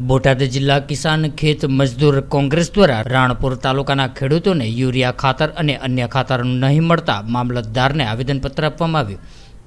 બોટાદ જિલ્લા કિસાન ખેત મજદૂર કોંગ્રેસ દ્વારા રાણપુર તાલુકાના ખેડૂતોને યુરિયા ખાતર અને અન્ય ખાતર નહીં મળતા મામલતદારને આવેદનપત્ર આપવામાં આવ્યું.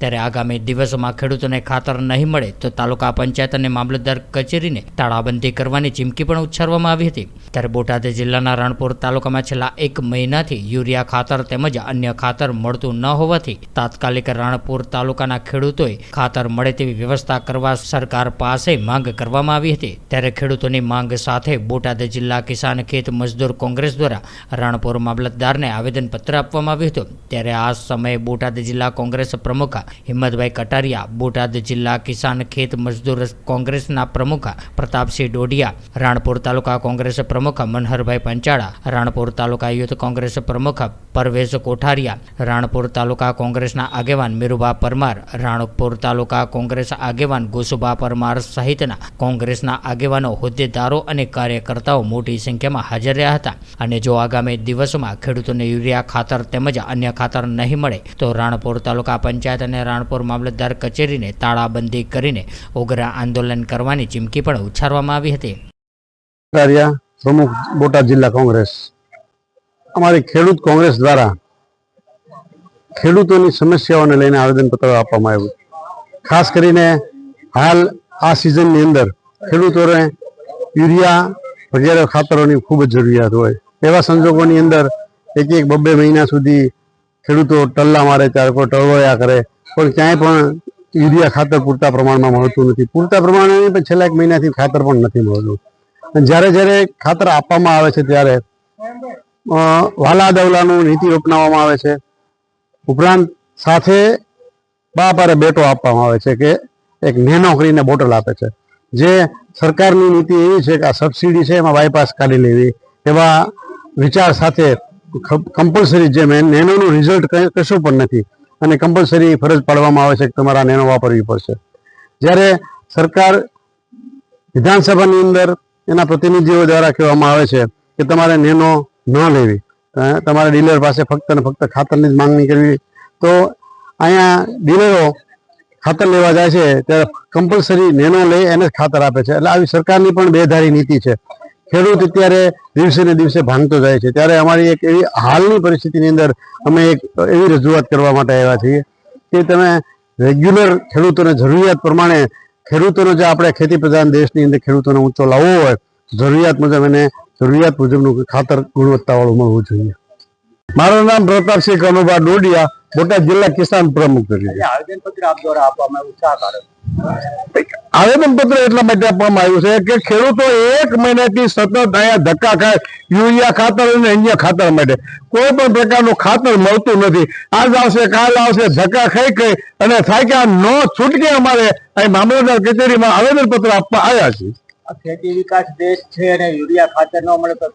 ત્યારે આગામી દિવસોમાં ખેડૂતોને ખાતર નહીં મળે તો તાલુકા પંચાયત અને મામલતદાર કચેરીને તાળાબંધી કરવાની ચીમકી પણ ઉચ્ચારવામાં આવી હતી. ત્યારે બોટાદ જિલ્લાના રણપુર તાલુકામાં છેલ્લા એક મહિનાથી યુરિયા ખાતર તેમજ અન્ય ખાતર મળતું ન હોવાથી તાત્કાલિક રણપુર તાલુકાના ખેડૂતોએ ખાતર મળે તેવી વ્યવસ્થા કરવા સરકાર પાસે માંગ કરવામાં આવી હતી. ત્યારે ખેડૂતોની માંગ સાથે બોટાદ જિલ્લા કિસાન ખેત મજદૂર કોંગ્રેસ દ્વારા રણપુર મામલતદારને આવેદનપત્ર આપવામાં આવ્યું હતું. ત્યારે આ સમયે બોટાદ જિલ્લા કોંગ્રેસ પ્રમુખ હિંમતભાઈ કટારિયા, બોટાદ જિલ્લા કિસાન ખેત મજદૂર કોંગ્રેસના પ્રમુખ પ્રતાપસિંહ ડોડિયા રાણપુર તાલુકા કોંગ્રેસ પ્રમુખ મનહરભાઈ પંચાળા, રાણપુર તાલુકા યુથ કોંગ્રેસ પ્રમુખ પરવેશ કોઠારિયા, રાણપુર તાલુકા કોંગ્રેસના આગેવાન મીરુભા પરમાર, રાણપુર તાલુકા કોંગ્રેસ આગેવાન ગુસુભા પરમાર સહિતના કોંગ્રેસના આગેવાનો, હોદ્દેદારો અને કાર્યકર્તાઓ મોટી સંખ્યામાં હાજર રહ્યા હતા. અને જો આગામી દિવસોમાં ખેડૂતોને યુરિયા ખાતર તેમજ અન્ય ખાતર નહીં મળે, તો રાણપુર તાલુકા પંચાયત અને રાણપુર મામલતદાર કચેરીને તાળાબંધી કરીને ઉગ્ર આંદોલન કરવાની ચીમકી પણ ઉચ્ચારવામાં આવી હતી. પ્રમુખ બોટાદ જિલ્લા કોંગ્રેસ. અમારી ખેડૂત કોંગ્રેસ દ્વારા ખેડૂતોની સમસ્યાઓને લઈને આવેદનપત્ર આપવામાં આવ્યું. ખાસ કરીને હાલ આ સિઝનની અંદર ખેડૂતોને યુરિયા વગેરે ખાતરોની ખૂબ જ જરૂરિયાત હોય. એવા સંજોગોની અંદર એક એક બબ્બે મહિના સુધી ખેડૂતો ટલ્લા મારે ત્યારે કોઈ ટળવળ્યા કરે પણ ક્યાંય પણ યુરિયા ખાતર પૂરતા પ્રમાણમાં મળતું નથી. પૂરતા પ્રમાણે નહીં, પણ છેલ્લા એક મહિનાથી ખાતર પણ નથી મળતું. અને જ્યારે જ્યારે ખાતર આપવામાં આવે છે, ત્યારે વાલા દવલાનું નીતિ અપનાવવામાં આવે છે. ઉપરાંત સાથે બાપ અરે બેટો આપવામાં આવે છે કે એક નેનો કરીને બોટલ આપે છે. જે સરકારની નીતિ એવી છે કે આ સબસિડી છે, એમાં બાયપાસ કાઢી લેવી. એવા વિચાર સાથે કમ્પલસરી જે એ નેનોનું રિઝલ્ટ કશું પણ નથી. અને કમ્પલસરી ફરજ પાડવામાં આવે છે કે તમારા નેનો વાપરવી પડશે. જ્યારે સરકાર વિધાનસભાની અંદર એના પ્રતિનિધિઓ દ્વારા કહેવામાં આવે છે કે તમારે નેનો ન લેવી. તમારે ડીલર પાસે ફક્ત ને ફક્ત ખાતરની જ માંગણી કરવી. તો અહીંયા ડીલરો ખાતર લેવા જાય છે, ત્યારે કમ્પલસરી નેનો લઈ એને જ ખાતર આપે છે. એટલે આવી સરકારની પણ બેધારી નીતિ છે. ખેડૂત અત્યારે દિવસે ને દિવસે ભાંગતો જાય છે. ત્યારે અમારી એક એવી હાલની પરિસ્થિતિની અંદર અમે એક એવી રજૂઆત કરવા માટે આવ્યા છીએ કે તમે રેગ્યુલર ખેડૂતોને જરૂરિયાત પ્રમાણે ખેડૂતોનો જે આપણે ખેતી પ્રધાન દેશની અંદર ખેડૂતોને ઊંચો લાવવો હોય જરૂરિયાત મુજબ એને જરૂરિયાત મુજબનું ખાતર ગુણવત્તાવાળું મળવું જોઈએ. મારું નામ પ્રતાપસિંહ કનુભા ડોડિયા, બોટાદ જિલ્લા કિસાન પ્રમુખ તરીકે. આવેદનપત્ર આપ દ્વારા આપવામાં આવ્યું. આવેદનપત્ર એટલા માટે આપવામાં આવ્યું છે કે ખેડૂતો એક મહિનાથી સતત અહીંયા ધક્કા ખાય યુરિયા ખાતર અને અન્ય ખાતર માટે. કોઈ પણ પ્રકારનું ખાતર મળતું નથી. આજ આવશે કાલ આવશે ધક્કા ખાઈ ખાઈ અને થાય કે આ નો છૂટકે અમારે અહીં મામલતદાર કચેરીમાં આવેદનપત્ર આપવા આવ્યા છે ખેતી વિકાસ દેશ છે અને યુરિયા ખાતર ન મળે તો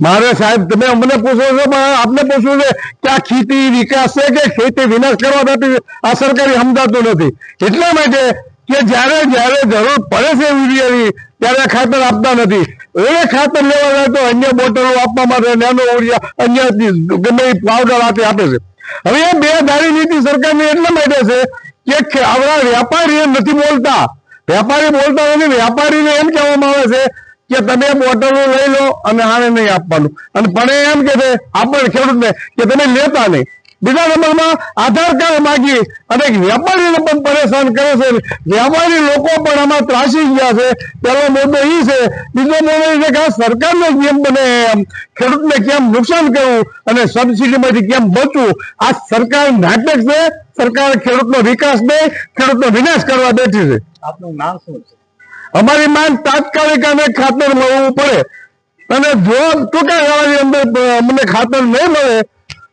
મારે સાહેબ તમે અમને પૂછો છો પણ આપને પૂછવું છે કે આ ખેતી વિકાસ છે કે ખેતી વિનાશ કરવા નથી આ સરકારી સમજાતું નથી? એટલા માટે કે જ્યારે જ્યારે જરૂર પડે છે યુરિયાની, ત્યારે ખાતર આપતા નથી. એ ખાતર લેવા જાય તો અન્ય બોટલો આપવા માટે નાનો યુરિયા અન્ય ગમે પાવડર આપે આપે છે. હવે એ બે ધારી નીતિ સરકારની એટલા માટે છે કે આપણા વેપારીઓ નથી બોલતા. વેપારી બોલતા નથી વેપારીને એમ કહેવામાં આવે છે કે તમે બોટલો લઈ લો અને આને નહીં આપવાનું. અને પણ એમ કે છે, આપણે ખેડૂતને કે તમે લેતા નહીં. બીજા નંબરમાં આધાર કાર્ડ માગી અને વેપારીને પણ પરેશાન કરે છે. વેપારી લોકો પણ આમાં ત્રાસી ગયા છે. પહેલો મુદ્દો એ છે બીજો મુદ્દો એ છે કે સરકારનો નિયમ બને એમ. ખેડૂતને કેમ નુકસાન કરવું અને સબસિડીમાંથી કેમ બચવું? આ સરકાર નાટક છે. સરકાર ખેડૂતનો વિકાસ નહીં ખેડૂતનો વિનાશ કરવા બેઠી છે. આપનું નામ શું છે? અમારી માંગ તાત્કાલિક અમે ખાતર મળવું પડે. અને જો ટૂંકા ગાળાની અંદર અમને ખાતર નહીં મળે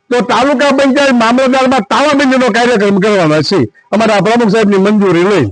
તો તાલુકા પંચાયત મામલતદારમાં તાળાબંધીનો કાર્યક્રમ કરવાનો છે. અમારા પ્રમુખ સાહેબની મંજૂરી લઈ.